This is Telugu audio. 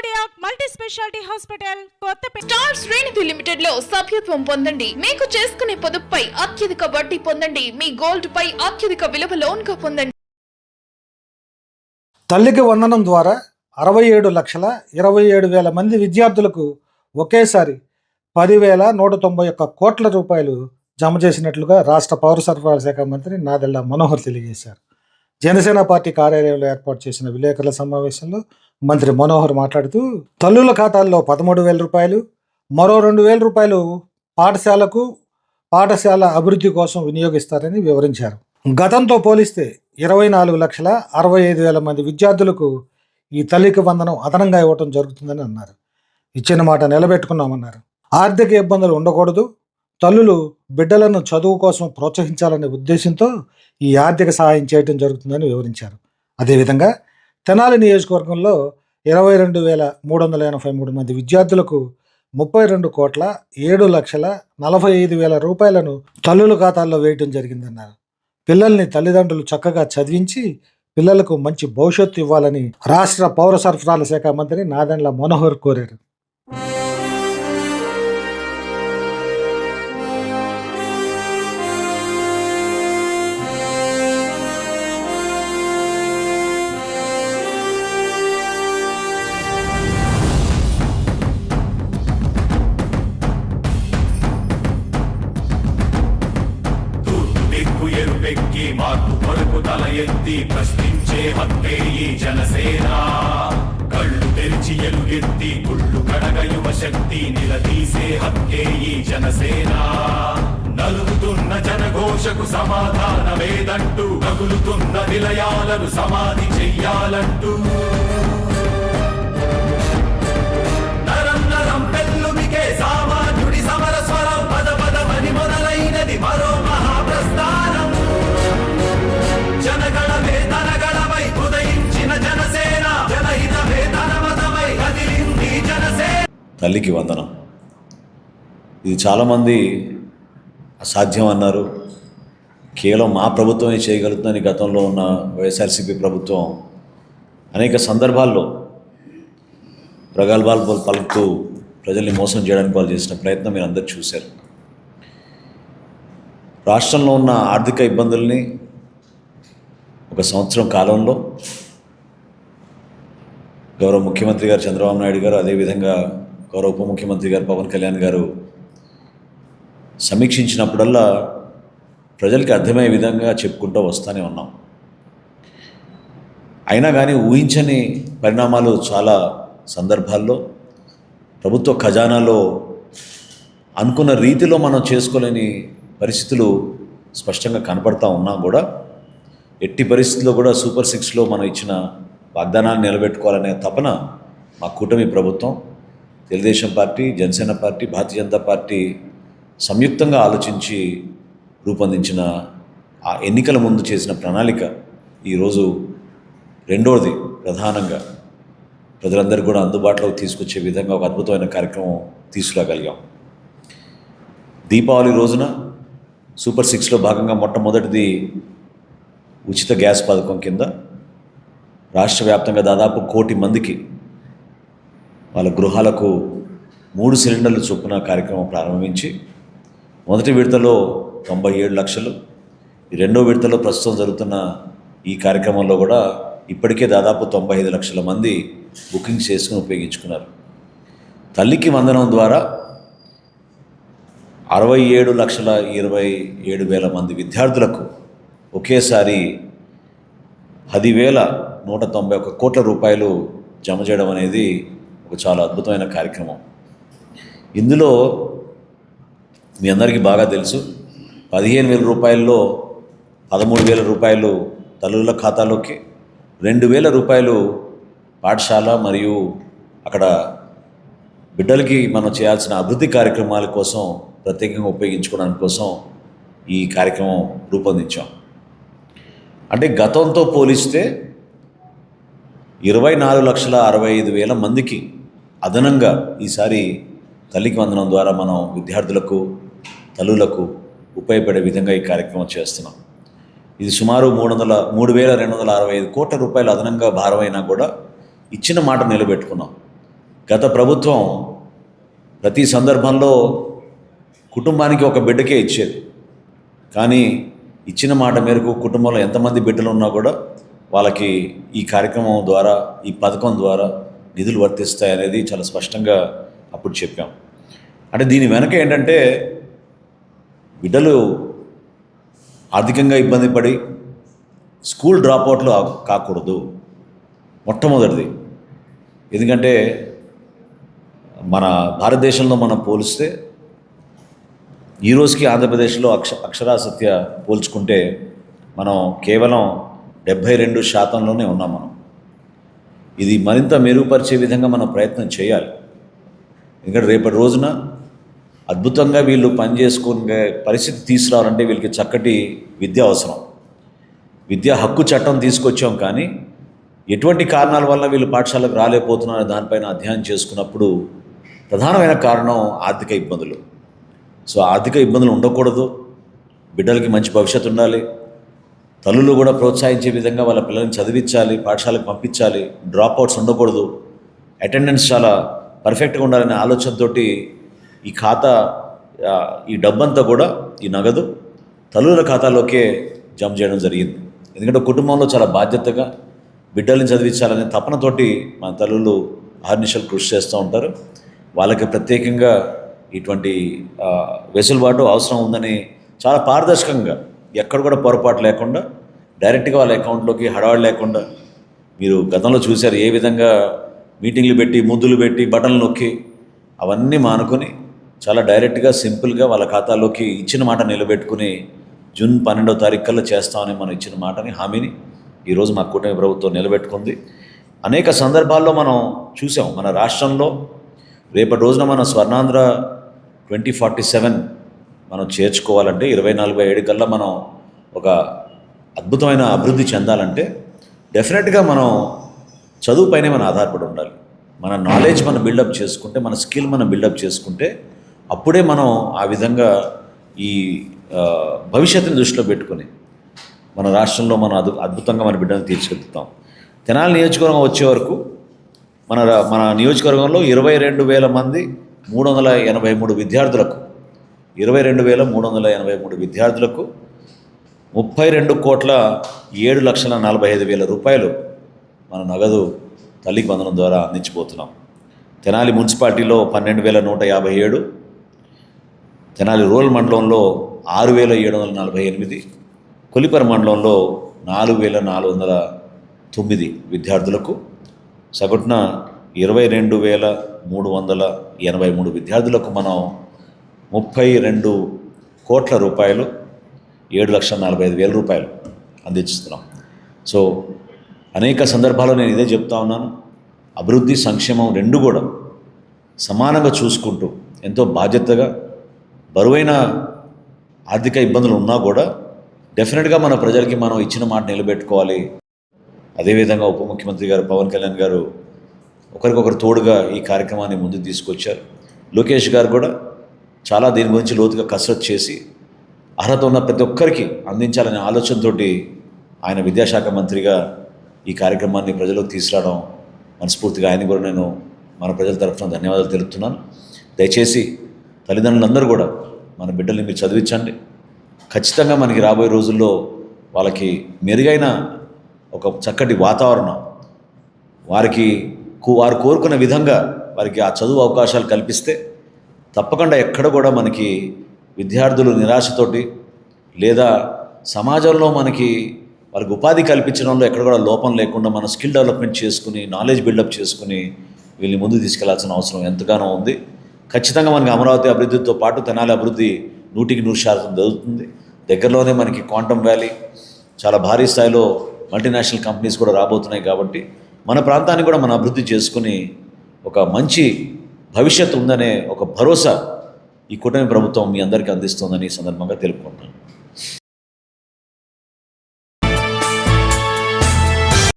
Cardiac multi specialty hospital Kothapeta star శ్రేణిధి లిమిటెడ్లో సభ్యత్వం పొందండి. మీకు చేసుకునే పొదుపుపై అత్యధిక వడ్డీ పొందండి. మీ గోల్డ్ పై అత్యధిక విలువ లోన్గా పొందండి. తల్లికి వందనం ద్వారా అరవై ఏడు లక్షల ఇరవై ఏడు వేల మంది విద్యార్థులకు ఒకేసారి పదివేల నూట తొంభై ఒక్క కోట్ల రూపాయలు జమ చేసినట్లుగా రాష్ట్ర పౌర సరఫరాల శాఖ మంత్రి నాదెళ్ళ మనోహర్ తెలియజేశారు. జనసేన పార్టీ కార్యాలయంలో ఏర్పాటు చేసిన విలేకరుల సమావేశంలో మంత్రి మనోహర్ మాట్లాడుతూ తల్లుల ఖాతాల్లో పదమూడు వేల రూపాయలు మరో రెండు వేల రూపాయలు పాఠశాలకు పాఠశాల అభివృద్ధి కోసం వినియోగిస్తారని వివరించారు. గతంతో పోలిస్తే ఇరవై నాలుగు లక్షల అరవై ఐదు వేల మంది విద్యార్థులకు ఈ తల్లికి వందనం అదనంగా ఇవ్వటం జరుగుతుందని అన్నారు. ఇచ్చిన మాట నిలబెట్టుకున్నామన్నారు. ఆర్థిక ఇబ్బందులు ఉండకూడదు. తల్లులు బిడ్డలను చదువు కోసం ప్రోత్సహించాలనే ఉద్దేశంతో ఈ ఆర్థిక సహాయం చేయడం జరుగుతుందని వివరించారు. అదేవిధంగా తెనాలి నియోజకవర్గంలో ఇరవై రెండు వేల మూడు వందల ఎనభై మూడు మంది విద్యార్థులకు ముప్పై రెండు కోట్ల ఏడు లక్షల నలభై ఐదు వేల రూపాయలను తల్లుల ఖాతాల్లో వేయటం జరిగిందన్నారు. పిల్లల్ని తల్లిదండ్రులు చక్కగా చదివించి పిల్లలకు మంచి భవిష్యత్తు ఇవ్వాలని రాష్ట్ర పౌర సరఫరాల శాఖ మంత్రి నాదెండ్ల మనోహర్ కోరారు. ఎత్తి గుళ్ళు కడగ యువ శక్తి నిలదీసే హక్కే ఈ జనసేన. నలుగుతున్న జనఘోషకు సమాధానమేదంటూ కగులుతున్న నిలయాలను సమాధి చెయ్యాలంటూ. తల్లికి వందనం. ఇది చాలామంది అసాధ్యం అన్నారు కేవలం మా ప్రభుత్వమే చేయగలుగుతుందని గతంలో ఉన్న వైఎస్ఆర్సీపీ ప్రభుత్వం అనేక సందర్భాల్లో ప్రగల్భాలు పలుకుతూ ప్రజల్ని మోసం చేయడానికి వాళ్ళు చేసిన ప్రయత్నం మీరు అందరు చూశారు. రాష్ట్రంలో ఉన్న ఆర్థిక ఇబ్బందుల్ని ఒక సంవత్సరం కాలంలో గౌరవ ముఖ్యమంత్రి గారు చంద్రబాబు నాయుడు గారు అదేవిధంగా గౌరవ ఉప ముఖ్యమంత్రి గారు పవన్ కళ్యాణ్ గారు సమీక్షించినప్పుడల్లా ప్రజలకి అర్థమయ్యే విధంగా చెప్పుకుంటూ వస్తూనే ఉన్నాం. అయినా కానీ ఊహించని పరిణామాలు చాలా సందర్భాల్లో ప్రభుత్వ ఖజానాలో అనుకున్న రీతిలో మనం చేసుకోలేని పరిస్థితులు స్పష్టంగా కనపడతా ఉన్నా కూడా ఎట్టి పరిస్థితుల్లో కూడా సూపర్ సిక్స్లో మనం ఇచ్చిన వాగ్దానాన్ని నిలబెట్టుకోవాలనే తపన మా కూటమి ప్రభుత్వం Telugu Desam party Janasena party Bharatiya Janata party సంయుక్తంగా ఆలోచించి రూపొందించిన ఆ ఎన్నికల ముందు చేసిన ప్రణాళిక ఈరోజు రెండోది ప్రధానంగా. ప్రజలందరికీ కూడా అందుబాటులోకి తీసుకొచ్చే విధంగా ఒక అద్భుతమైన కార్యక్రమం తీసుకురాగలిగాం. దీపావళి రోజున సూపర్ సిక్స్లో భాగంగా మొట్టమొదటిది ఉచిత గ్యాస్ పథకం కింద రాష్ట్ర వ్యాప్తంగా దాదాపు కోటి మందికి వాళ్ళ గృహాలకు మూడు సిలిండర్లు చొప్పున కార్యక్రమం ప్రారంభించి మొదటి విడతలో తొంభై ఏడు లక్షలు. రెండో విడతలో ప్రస్తుతం జరుగుతున్న ఈ కార్యక్రమంలో కూడా ఇప్పటికే దాదాపు తొంభై ఐదు లక్షల మంది బుకింగ్ చేసుకుని ఉపయోగించుకున్నారు. తల్లికి వందనం ద్వారా అరవై ఏడు లక్షల ఇరవై ఏడు వేల మంది విద్యార్థులకు ఒకేసారి పదివేల నూట తొంభై ఒక కోట్ల రూపాయలు జమ చేయడం అనేది ఒక చాలా అద్భుతమైన కార్యక్రమం. ఇందులో మీ అందరికీ బాగా తెలుసు పదిహేను వేల రూపాయల్లో పదమూడు వేల రూపాయలు తల్లుల ఖాతాలోకి రెండు వేల రూపాయలు పాఠశాల మరియు అక్కడ బిడ్డలకి మనం చేయాల్సిన అభివృద్ధి కార్యక్రమాల కోసం ప్రత్యేకంగా ఉపయోగించుకోవడానికి కోసం ఈ కార్యక్రమం రూపొందించాం. అంటే గతంతో పోలిస్తే ఇరవై నాలుగు లక్షల అరవై ఐదు వేల మందికి అదనంగా ఈసారి తల్లికి వందనం ద్వారా మనం విద్యార్థులకు తల్లులకు ఉపయోగపడే విధంగా ఈ కార్యక్రమం చేస్తున్నాం. ఇది సుమారు మూడు వందల మూడు వేల రెండు వందల అరవై ఐదు కోట్ల రూపాయలు అదనంగా భారమైనా కూడా ఇచ్చిన మాట నిలబెట్టుకున్నాం. గత ప్రభుత్వం ప్రతి సందర్భంలో కుటుంబానికి ఒక బిడ్డకే ఇచ్చేది. కానీ ఇచ్చిన మాట మేరకు కుటుంబంలో ఎంతమంది బిడ్డలు ఉన్నా కూడా వాళ్ళకి ఈ కార్యక్రమం ద్వారా ఈ పథకం ద్వారా నిధులు వర్తిస్తాయనేది చాలా స్పష్టంగా అప్పుడు చెప్పాం. అంటే దీని వెనక ఏంటంటే బిడ్డలు ఆర్థికంగా ఇబ్బంది పడి స్కూల్ డ్రాప్అవుట్లు కాకూడదు. మొట్టమొదటిది. ఎందుకంటే మన భారతదేశంలో మనం పోలిస్తే ఈ రోజుకి ఆంధ్రప్రదేశ్లో అక్ష అక్షరాస్యత పోల్చుకుంటే మనం కేవలం డెబ్భై రెండు శాతంలోనే ఉన్నాం మనం. ఇది మరింత మెరుగుపరిచే విధంగా మనం ప్రయత్నం చేయాలి. ఎందుకంటే రేపటి రోజున అద్భుతంగా వీళ్ళు పనిచేసుకునే పరిస్థితి తీసుకురావాలంటే వీళ్ళకి చక్కటి విద్య అవసరం. విద్యా హక్కు చట్టం తీసుకొచ్చాం కానీ ఎటువంటి కారణాల వల్ల వీళ్ళు పాఠశాలకు రాలేకపోతున్నారనే దానిపైన అధ్యయనం చేసుకున్నప్పుడు ప్రధానమైన కారణం ఆర్థిక ఇబ్బందులు. సో ఆర్థిక ఇబ్బందులు ఉండకూడదు. బిడ్డలకి మంచి భవిష్యత్తు ఉండాలి. తల్లులు కూడా ప్రోత్సహించే విధంగా వాళ్ళ పిల్లల్ని చదివించాలి పాఠశాలకు పంపించాలి డ్రాప్ అవుట్స్ ఉండకూడదు. అటెండెన్స్ చాలా పర్ఫెక్ట్గా ఉండాలనే ఆలోచనతో ఈ ఖాతా ఈ డబ్బంతా కూడా ఈ నగదు తల్లుల ఖాతాలోకే జమ చేయడం జరిగింది. ఎందుకంటే కుటుంబంలో చాలా బాధ్యతగా బిడ్డల్ని చదివించాలనే తపనతోటి మన తల్లులు ఆహర్నిశలు కృషి చేస్తూ ఉంటారు. వాళ్ళకి ప్రత్యేకంగా ఇటువంటి వెసులుబాటు అవసరం ఉందని చాలా పారదర్శకంగా ఎక్కడ కూడా పొరపాటు లేకుండా డైరెక్ట్గా వాళ్ళ అకౌంట్లోకి హడావాడు లేకుండా మీరు గతంలో చూశారు ఏ విధంగా మీటింగ్లు పెట్టి ముద్దులు పెట్టి బటన్లు నొక్కి అవన్నీ మానుకొని చాలా డైరెక్ట్గా సింపుల్గా వాళ్ళ ఖాతాలోకి ఇచ్చిన మాట నిలబెట్టుకుని జూన్ పన్నెండవ తారీఖు కల్లా చేస్తామని మనం ఇచ్చిన మాటని హామీని ఈరోజు మా కూటమి ప్రభుత్వం నిలబెట్టుకుంది. అనేక సందర్భాల్లో మనం చూసాం మన రాష్ట్రంలో రేపటి రోజున మన స్వర్ణాంధ్ర ట్వంటీ ఫార్టీ సెవెన్ మనం చేర్చుకోవాలంటే ఇరవై నలభై ఏడు కల్లా మనం ఒక అద్భుతమైన అభివృద్ధి చెందాలంటే డెఫినెట్గా మనం చదువుపైనే మనం ఆధారపడి ఉండాలి. మన నాలెడ్జ్ మనం బిల్డప్ చేసుకుంటే మన స్కిల్ మనం బిల్డప్ చేసుకుంటే అప్పుడే మనం ఆ విధంగా ఈ భవిష్యత్తుని దృష్టిలో పెట్టుకుని మన రాష్ట్రంలో మనం అద్భు అద్భుతంగా మన బిడ్డను తీర్చిదిద్దుతాం. తెనాలి నియోజకవర్గం వచ్చే వరకు మన రా- మన నియోజకవర్గంలో ఇరవై రెండు వేల మంది మూడు వందల ఎనభై మూడు విద్యార్థులకు ఇరవై రెండు వేల మూడు వందల ఎనభై మూడు విద్యార్థులకు ముప్పై రెండు కోట్ల ఏడు లక్షల నలభై ఐదు వేల రూపాయలు మన నగదు తల్లికి వందనం ద్వారా అందించబోతున్నాం. తెనాలి మున్సిపాలిటీలో పన్నెండు వేల నూట యాభై ఏడు తెనాలి రూరల్ మండలంలో ఆరు వేల ఏడు వందల నలభై ఎనిమిది కొలిపర మండలంలో నాలుగు వేల నాలుగు వందల తొమ్మిది విద్యార్థులకు సగటున ఇరవై రెండు వేల మూడు వందల ఎనభై మూడు విద్యార్థులకు మనం ముప్పై రెండు కోట్ల రూపాయలు ఏడు లక్షల నలభై ఐదు వేల రూపాయలు అందిస్తున్నాం. సో అనేక సందర్భాల్లో నేను ఇదే చెప్తా ఉన్నాను. అభివృద్ధి సంక్షేమం రెండు కూడా సమానంగా చూసుకుంటూ ఎంతో బాధ్యతగా బరువైన ఆర్థిక ఇబ్బందులు ఉన్నా కూడా డెఫినెట్గా మన ప్రజలకి మనం ఇచ్చిన మాట నిలబెట్టుకోవాలి. అదేవిధంగా ఉప ముఖ్యమంత్రి గారు పవన్ కళ్యాణ్ గారు ఒకరికొకరు తోడుగా ఈ కార్యక్రమాన్ని ముందుకు తీసుకొచ్చారు. లోకేష్ గారు కూడా చాలా దీని గురించి లోతుగా కసరత్ చేసి అర్హత ఉన్న ప్రతి ఒక్కరికి అందించాలనే ఆలోచనతోటి ఆయన విద్యాశాఖ మంత్రిగా ఈ కార్యక్రమాన్ని ప్రజలకు తీసుకురావడం మనస్ఫూర్తిగా ఆయన కూడా నేను మన ప్రజల తరఫున ధన్యవాదాలు తెలుపుతున్నాను. దయచేసి తల్లిదండ్రులందరూ కూడా మన బిడ్డల్ని మీరు చదివించండి. ఖచ్చితంగా మనకి రాబోయే రోజుల్లో వాళ్ళకి మెరుగైన ఒక చక్కటి వాతావరణం వారికి వారు కోరుకున్న విధంగా వారికి ఆ చదువు అవకాశాలు కల్పిస్తే తప్పకుండా ఎక్కడ కూడా మనకి విద్యార్థులు నిరాశతోటి లేదా సమాజంలో మనకి వాళ్ళకి ఉపాధి కల్పించడంలో ఎక్కడ కూడా లోపం లేకుండా మన స్కిల్ డెవలప్మెంట్ చేసుకుని నాలెడ్జ్ బిల్డప్ చేసుకుని వీళ్ళని ముందు తీసుకెళ్ళాల్సిన అవసరం ఎంతగానో ఉంది. ఖచ్చితంగా మనకి అమరావతి అభివృద్ధితో పాటు తెనాలి అభివృద్ధి నూటికి నూరు శాతం జరుగుతుంది. దగ్గరలోనే మనకి క్వాంటమ్ వ్యాలీ చాలా భారీ స్థాయిలో మల్టీనేషనల్ కంపెనీస్ కూడా రాబోతున్నాయి కాబట్టి మన ప్రాంతాన్ని కూడా మనం అభివృద్ధి చేసుకుని ఒక మంచి భవిష్యత్తు ఉందనే ఒక భరోసా ఈ కూటమి ప్రభుత్వం మీ అందరికీ అందిస్తుందని సందర్భంగా తెలుపుకుంటున్నాను.